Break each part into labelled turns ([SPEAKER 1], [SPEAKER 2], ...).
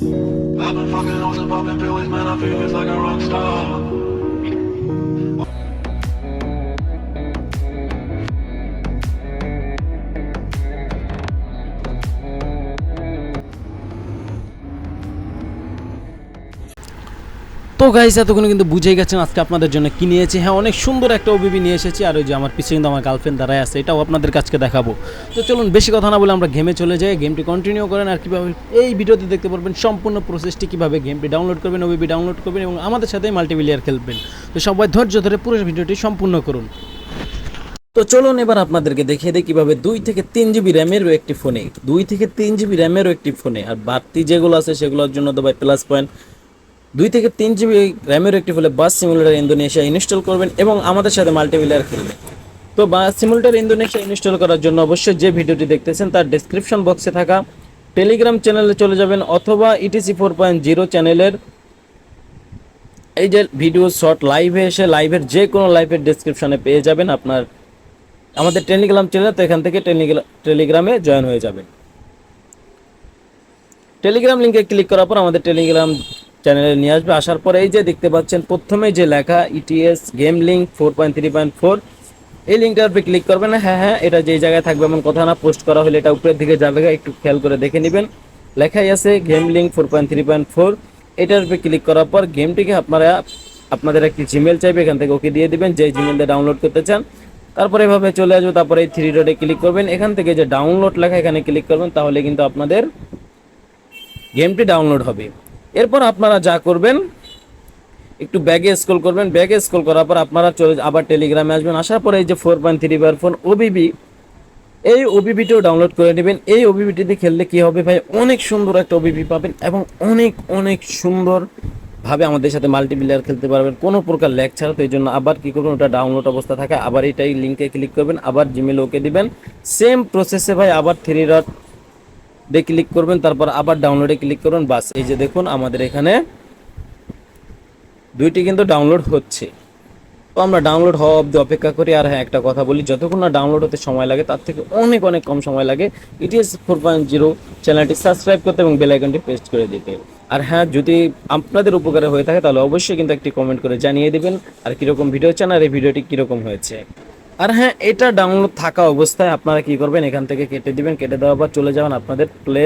[SPEAKER 1] I've been fucking hoes and popping pills, man. I feel it's like a rock star.
[SPEAKER 2] তো guys এতক্ষণ কিন্তু বুঝেই গেছেন আজকে আপনাদের জন্য কি নিয়েছি। হ্যাঁ অনেক সুন্দর একটা ওবিবি নিয়ে এসেছি, আর ওই যে আমার পিছনে কিন্তু আমার গার্লফ্রেন্ড দাঁড়ায় আছে, এটাও আপনাদের কাছকে দেখাবো। তো চলুন, বেশি কথা না বলে আমরা গেমে চলে যাই গেমটি কন্টিনিউ করেন, আর কীভাবে এই ভিডিওতে দেখতে পারবেন সম্পূর্ণ প্রসেসটি কীভাবে গেমটি ডাউনলোড করবেন ওবিবি ডাউনলোড করবেন, এবং আমাদের সাথে মাল্টিপ্লেয়ার খেলবেন। তো সবাই ধৈর্য ধরে পুরো ভিডিওটি সম্পূর্ণ করুন। তো চলুন এবার আপনাদেরকে দেখিয়ে দিই কীভাবে দুই থেকে তিন জিবি র্যামেরও একটি ফোনে দুই থেকে তিন জিবি র্যামেরও একটি ফোনে আর বাড়তি যেগুলো আছে সেগুলোর জন্য তো ভাই প্লাস পয়েন্ট দুই থেকে তিন জিবি র্যামের একটি ফলে বাস সিমুলেটার ইন্দোনেশিয়া ইনস্টল করবেন এবং আমাদের সাথে মাল্টিপ্লেয়ার খেলবেন তো বাস সিমুলেটার ইন্দোনেশিয়া ইনস্টল করার জন্য অবশ্যই যে ভিডিওটি দেখতেছেন তার ডেসক্রিপশন বক্সে থাকা টেলিগ্রাম চ্যানেলে চলে যাবেন অথবা ইটিসি ফোর পয়েন্ট জিরো চ্যানেলের এই যে ভিডিও শর্ট লাইভে এসে লাইভের যে কোনো লাইভের ডেসক্রিপশনে পেয়ে যাবেন আপনার আমাদের টেলিগ্রাম চ্যানেল তো এখান থেকে টেলিগ্রা টেলিগ্রামে জয়েন হয়ে যাবেন। টেলিগ্রাম লিঙ্কে ক্লিক করার পর আমাদের টেলিগ্রাম চ্যানেলে নিয়ে আসবে। আসার পরে এই যে দেখতে পাচ্ছেন, প্রথমে যে লেখা ETS game link four point three point four এই লিঙ্কটার উপরে ক্লিক করবেন। হ্যাঁ হ্যাঁ এটা যেই জায়গায় থাকবে এমন কথা না পোস্ট করা হলে এটা উপরের দিকে যাবে একটু খেয়াল করে দেখে নেবেন। লেখাই আছে game link four point three point four এটার উপরে ক্লিক করার পর গেমটিকে আপনারা, আপনাদের একটি জিমেল চাইবে, এখান থেকে ওকে দিয়ে দিবেন। যে জিমেলটা ডাউনলোড করতে চান, তারপরে এভাবে চলে আসবে। তারপরে এই থ্রি ডটে ক্লিক করবেন। এখান থেকে যে ডাউনলোড লেখা, এখানে ক্লিক করবেন, তাহলে কিন্তু আপনাদের গেমটি ডাউনলোড হবে। এরপর আপনারা যা করবেন, একটু ব্যাগে স্ক্রল করবেন, ব্যাগে স্ক্রল করার পর আপনারা চলে আবার টেলিগ্রামে আসবেন, আসার পরে এই যে ফোর পয়েন্ট থ্রি বার ফোন ওবিবি এই ওবিবিটিও ডাউনলোড করে নেবেন। এই ওবিবিটিতে খেললে কি হবে ভাই? অনেক সুন্দর একটা ওবিবি পাবেন এবং অনেক অনেক সুন্দর ভাবে আমাদের সাথে মাল্টিপ্লেয়ার খেলতে পারবেন। কোনো প্রকার ল্যাগ ছাড়া, তো এই জন্য আবার কি করবেন? ওটা ডাউনলোড অবস্থা থাকে। আবার এটাই লিঙ্কে ক্লিক করবেন, আবার জিমেল ওকে দিবেন। সেম প্রসেসে ভাই আবার থ্রি ডট দিয়ে ক্লিক করবেন, তারপর আবার ডাউনলোডে ক্লিক করবেন বাস। এই যে দেখুন, আমাদের এখানে দুইটি কিন্তু ডাউনলোড হচ্ছে। তো আমরা ডাউনলোড হওয়া অবধি অপেক্ষা করি, আর হ্যাঁ একটা কথা বলি, যতক্ষণ না ডাউনলোড হতে সময় লাগে, তার থেকে অনেক অনেক কম সময় লাগে। ইটিএস ফোর পয়েন্ট জিরো চ্যানেলটি সাবস্ক্রাইব করতে এবং বেল আইকনটি প্রেস করে দিতে। আর হ্যাঁ যদি আপনাদের উপকারে হয়ে থাকে, তাহলে অবশ্যই কিন্তু একটি কমেন্ট করে জানিয়ে দেবেন, আর কীরকম ভিডিও চান, আর এই ভিডিওটি কীরকম হয়েছে। আর হ্যাঁ এটা ডাউনলোড থাকা অবস্থায় আপনারা কি করবেন? এখান থেকে কেটে দিবেন, কেটে দেওয়ার পর চলে যাবেন আপনাদের প্লে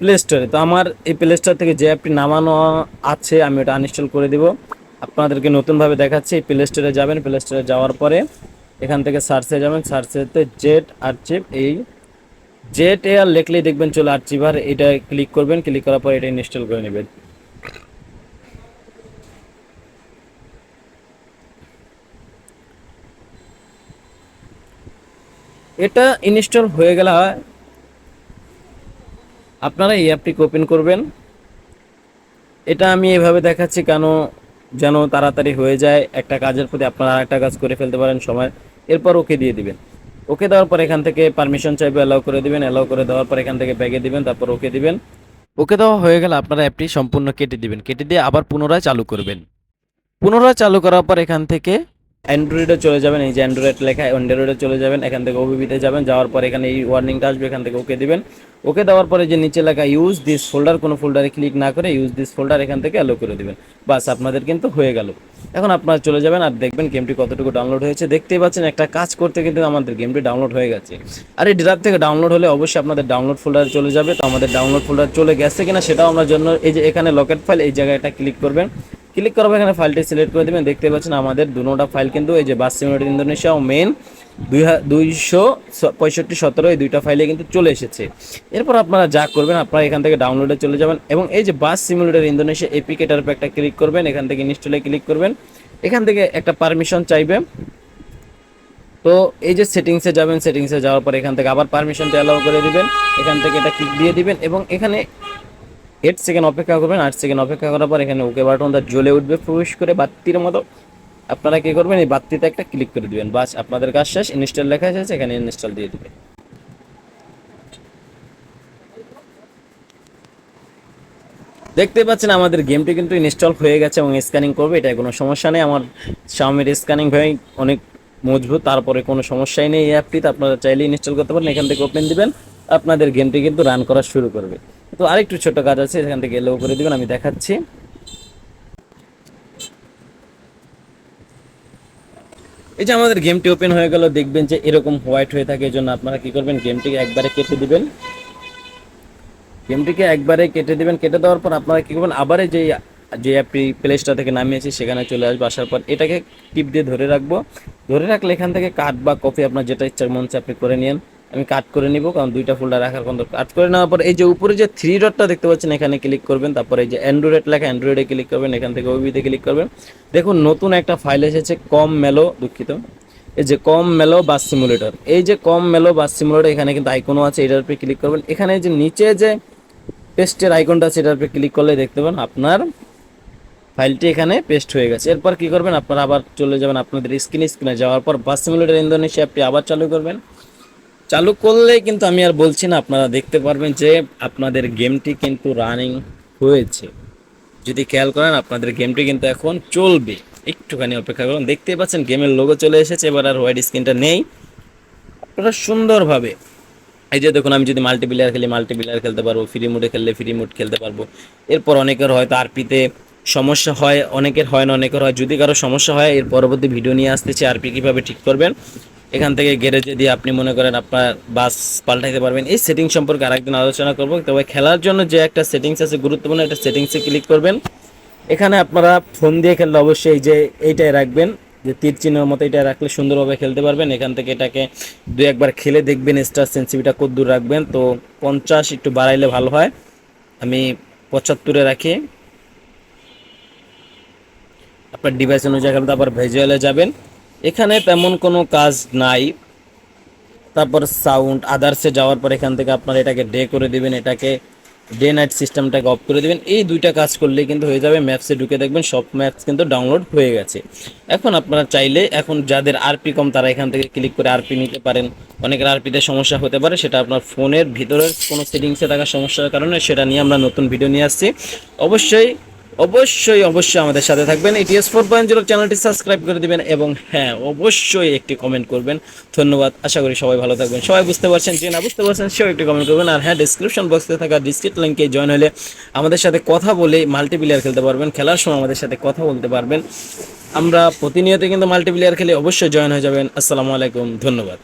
[SPEAKER 2] প্লে স্টোরে তো আমার এই প্লে স্টোর থেকে যে অ্যাপটি নামানো আছে, আমি ওটা আনইনস্টল করে দিব। আপনাদেরকে নতুনভাবে দেখাচ্ছি, এই প্লে স্টোরে যাবেন প্লে স্টোরে যাওয়ার পরে এখান থেকে সার্চে যাবেন সার্চেতে জেট আর্চিভ এই জেট এ আর লেখলেই দেখবেন চলে আর্চিভার এটা ক্লিক করবেন ক্লিক করার পর এটা ইনস্টল করে নেবেন। এটা ইনস্টল হয়ে গেলে আপনারা এই অ্যাপটিকে ওপেন করবেন। এটা আমি এভাবে দেখাচ্ছি কেন যেন তাড়াতাড়ি হয়ে যায়। একটা কাজের প্রতি আপনারা আরেকটা কাজ করে ফেলতে পারেন সময়। এরপর ওকে দিয়ে দিবেন। ওকে দেওয়ার পর এখান থেকে পারমিশন চাইবে অ্যালাউ করে দিবেন। অ্যালাউ করে দেওয়ার পর এখান থেকে ব্যাগে দিবেন, তারপর ওকে দিবেন। ওকে দেওয়া হয়ে গেলে আপনারা অ্যাপটি সম্পূর্ণ কেটে দিবেন। কেটে দিয়ে আবার পুনরায় চালু করবেন। পুনরায় চালু করার পর এখান থেকে অ্যান্ড্রয়েডে চলে যাবেন, এই যে অ্যান্ড্রয়েড লেখা অ্যান্ড্রয়েডে চলে যাবেন, এখান থেকে ওবিবিতে যাবেন, যাওয়ার পর এখানে এই ওয়ার্নিংটা আসবে, এখান থেকে ওকে দিবেন। ওকে দেওয়ার পরে যে নিচে লেখা ইউজ দিস ফোল্ডার কোনো ফোল্ডারে ক্লিক না করে ইউজ দিস ফোল্ডার এখান থেকে অ্যালো করে দিবেন। বাস, আপনাদের কিন্তু হয়ে গেল। এখন আপনারা চলে যাবেন আর দেখবেন গেমটি কতটুকু ডাউনলোড হয়েছে। দেখতেই পাচ্ছেন একটা কাজ করতে কিন্তু আমাদের গেমটি ডাউনলোড হয়ে গেছে। আর এই ড্রাইভ থেকে ডাউনলোড হলে অবশ্যই আপনাদের ডাউনলোড ফোল্ডারে চলে যাবে। তো আমাদের ডাউনলোড ফোল্ডার চলে গেছে কিনা সেটাও আমরা জন্য এই যে এখানে লকেট ফাইল এই জায়গাটা ক্লিক করবেন। ক্লিক পর এখানে ফাইলটি সিলেক্ট করে দেবেন। দেখতে পাচ্ছেন আমাদের দুটোটা ফাইল কিন্তু এই যে বাস সিমুলেটর ইন্দোনেশিয়া ও মেন দুই দুইশো পঁয়ষট্টি, সতেরো এই দুইটা ফাইলে কিন্তু চলে এসেছে। এরপর আপনারা যা করবেন, আপনারা এখান থেকে ডাউনলোডে চলে যাবেন এবং এই যে বাস সিমুলেটর ইন্দোনেশিয়া এপিকেটার একটা ক্লিক করবেন। এখান থেকে ইনস্টলে ক্লিক করবেন। এখান থেকে একটা পারমিশন চাইবে। তো এই যে সেটিংসে যাবেন সেটিংসে যাওয়ার পর এখান থেকে আবার পারমিশনটা অ্যালাউ করে দিবেন। এখান থেকে এটা ক্লিক দিয়ে দিবেন এবং এখানে এইট সেকেন্ড অপেক্ষা করবেন, আট সেকেন্ড অপেক্ষা করার পর এখানে ওকে বাটনটা জ্বলে উঠবে, প্রবেশ করে বাত্তির মতো। আপনারা কি করবেন? এই বাত্তিতে একটা ক্লিক করে দিবেন। বাস, আপনাদের কাজ শেষ। ইনস্টল লেখা এসেছে এখানে ইনস্টল দিয়ে দিবেন। দেখতে পাচ্ছেন আমাদের গেমটি কিন্তু ইনস্টল হয়ে গেছে এবং স্ক্যানিং করবে এটা কোনো সমস্যা নেই। আমার স্বামীর স্ক্যানিং হয়ে অনেক মজবুত, তারপরে কোনো সমস্যাই নেই এই অ্যাপটিতে আপনারা চাইলে ইনস্টল করতে পারেন, এখান থেকে ওপেন দিবেন। আপনাদের গেমটি কিন্তু রান করা শুরু করবে। তো আরেকটু ছোট কাজ আছে, এখান থেকে এলো করে দিবেন, আমি দেখাচ্ছি। এই যে আমাদের গেমটি ওপেন হয়ে গেল, দেখবেন যে এরকম হোয়াইট হয়ে থাকে জন্য আপনারা কি করবেন, গেমটিকে একবারে কেটে দিবেন। গেমটিকে একবারে কেটে দিবেন, কেটে দেওয়ার পর আপনারা কি করবেন, আবার যে যে অ্যাপটি প্লে স্টোর থেকে নামিয়েছি, সেখানে চলে আসবে, আসার পর এটাকে টিপ দিয়ে ধরে রাখব। ধরে রাখলে এখান থেকে কাট বা কপি আপনার যেটা ইচ্ছার মন আপনি করে নিন আমি কাট করে নিব, কারণ দুইটা ফোল্ডার রাখার কোনো কাট করে নেওয়ার পর এই যে উপরে যে থ্রি ডটটা দেখতে পাচ্ছেন, এখানে ক্লিক করবেন, তারপরে এই যে অ্যান্ড্রয়েড লেখা অ্যান্ড্রয়েডে ক্লিক করবেন, এখান থেকে ওবিতে ক্লিক করবেন। দেখুন, নতুন একটা ফাইল এসেছে কম মেলো দুঃখিত। এই যে কম মেলো বাস সিমুলেটর এই যে কম মেলো বাস সিমুলেটর এখানে কিন্তু আইকনও আছে, এটার উপরে ক্লিক করবেন। এখানে যে নিচে যে পেস্টের আইকনটা আছে, এটার উপরে ক্লিক করলে দেখতে পাবেন আপনার ফাইলটি এখানে পেস্ট হয়ে গেছে। এরপর কি করবেন, আপনারা আবার চলে যাবেন আপনাদের স্ক্রিন স্ক্রিনে যাওয়ার পর বাস সিমুলেটর ইন্দোনেশিয়া অ্যাপটি আবার চালু করবেন। চালু করলে কিন্তু আমি আর বলছি না, আপনারা দেখতে পারবেন যে আপনাদের গেমটি কিন্তু রানিং হয়েছে। যদি খেয়াল করেন, আপনাদের গেমটি কিন্তু এখন চলবে। একটুখানি অপেক্ষা করুন, দেখতেই পাচ্ছেন গেমের লোগো চলে এসেছে, এবার আর হোয়াইট স্ক্রিনটা নেই। আপনারা সুন্দরভাবে, এই যে দেখুন, আমি যদি মাল্টিপ্লেয়ার খেলি মাল্টিপ্লেয়ার খেলতে পারব ফ্রি মোডে খেললে ফ্রি মোড খেলতে পারব। এরপর অনেকের হয়তো আরপিতে সমস্যা হয়, অনেকের হয় না, অনেকের হয় যদি কারও সমস্যা হয়, এর পরবর্তী ভিডিও নিয়ে আসতেছি আরপি কীভাবে ঠিক করবেন। এখান থেকে গ্যারেজে দিয়ে আপনি মনে করেন আপনার বাস পাল্টাইতে পারবেন। এই সেটিং সম্পর্কে আরেকদিন আলোচনা করব। তবে খেলার জন্য যে একটা সেটিংস আছে, গুরুত্বপূর্ণ একটা সেটিংসে ক্লিক করবেন। এখানে আপনারা ফোন দিয়ে খেললে অবশ্যই যে এইটাই রাখবেন, যে তীর চিহ্নের মতো এটা রাখলে সুন্দরভাবে খেলতে পারবেন। এখান থেকে এটাকে দু একবার খেলে দেখবেন স্টার সেন্সিভিটা কত দূর রাখবেন। তো পঞ্চাশ একটু বাড়াইলে ভালো হয়। আমি পঁচাত্তরে রাখি। আপনার ডিভাইস অনুযায়ী খেলতে আবার ভেজুয়ালে যাবেন। এখানে তেমন কোনো কাজ নাই। তারপর সাউন্ড আদার্সে যাওয়ার পর এখান থেকে আপনারা এটাকে ডে করে দিবেন, এটাকে ডে নাইট সিস্টেমটাকে অফ করে দিবেন। এই দুইটা কাজ করলে কিন্তু হয়ে যাবে ম্যাপসে ঢুকে দেখবেন সব ম্যাপস কিন্তু ডাউনলোড হয়ে গেছে। এখন আপনারা চাইলে এখন যাদের আরপি কম, তারা এখান থেকে ক্লিক করে আরপি নিতে পারেন। অনেকের আরপিতে সমস্যা হতে পারে, সেটা আপনার ফোনের ভিতরের কোনো সেটিংসে থাকা সমস্যার কারণে সেটা নিয়ে আমরা নতুন ভিডিও নিয়ে আসছি। অবশ্যই অবশ্যই অবশ্যই আমাদের সাথে থাকবেন। এটিএস ফোর পয়েন্ট জিরো চ্যানেলটি সাবস্ক্রাইব করে দিবেন এবং হ্যাঁ অবশ্যই একটি কমেন্ট করবেন। ধন্যবাদ, আশা করি সবাই ভালো থাকবেন। সবাই বুঝতে পারছেন, যে না বুঝতে পারছেন, সেও একটি কমেন্ট করবেন। আর হ্যাঁ ডিসক্রিপশন বক্সে থাকা ডিসক্রিপ্ট লিঙ্কে জয়েন হলে আমাদের সাথে কথা বলে মাল্টিপ্লেয়ার খেলতে পারবেন। খেলার সময় আমাদের সাথে কথা বলতে পারবেন। আমরা প্রতিনিয়ত কিন্তু মাল্টিপ্লেয়ার খেলে অবশ্যই জয়েন হয়ে যাবেন। আসসালামু আলাইকুম, ধন্যবাদ।